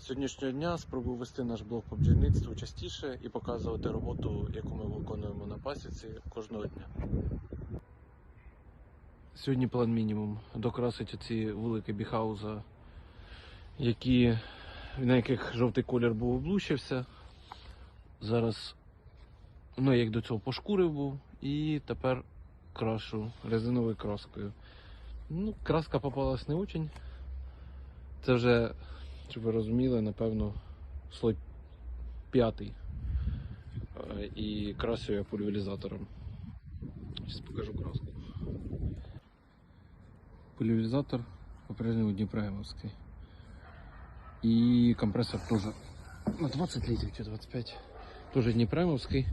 Сьогоднішнього дня спробую вести наш блог по бджільництву частіше і показувати роботу, яку ми виконуємо на пасіці кожного дня. Сьогодні план мінімум докрасити ці великі біхауза, які, на яких жовтий колір був облущився. Зараз, ну як до цього пошкурив був, і тепер крашу резиновою краскою. Ну, краска попалась не очень. Це вже, щоб ви розуміли, напевно, слой п'ятий. Е, І красю я пульверизатором. Зараз покажу краску. Пульверизатор по-прежнему Днепрограммовский. И компрессор тоже на 20 литров, чи 25. Тоже Днепрограммовский.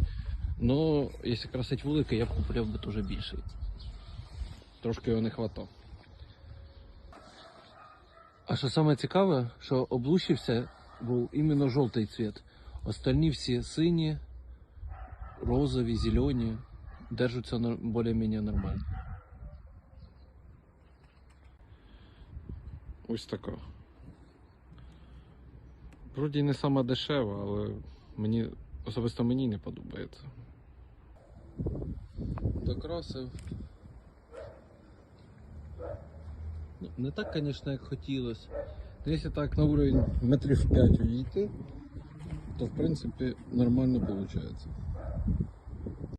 Но если красить вулики, я б купляв би теж більший. Трошки його не хватало. А що саме цікаве, що облущився був іменно жовтий цвіт. Остальні всі сині, розові, зелені, держаться більш-менш нормально. Ось така. Вроді не сама дешева, але мені особисто мені не подобається. Докрасив. Ну, не так, звісно, як хотілося. Якщо так на уровень метрів 5 уйти, то в принципі нормально виходить.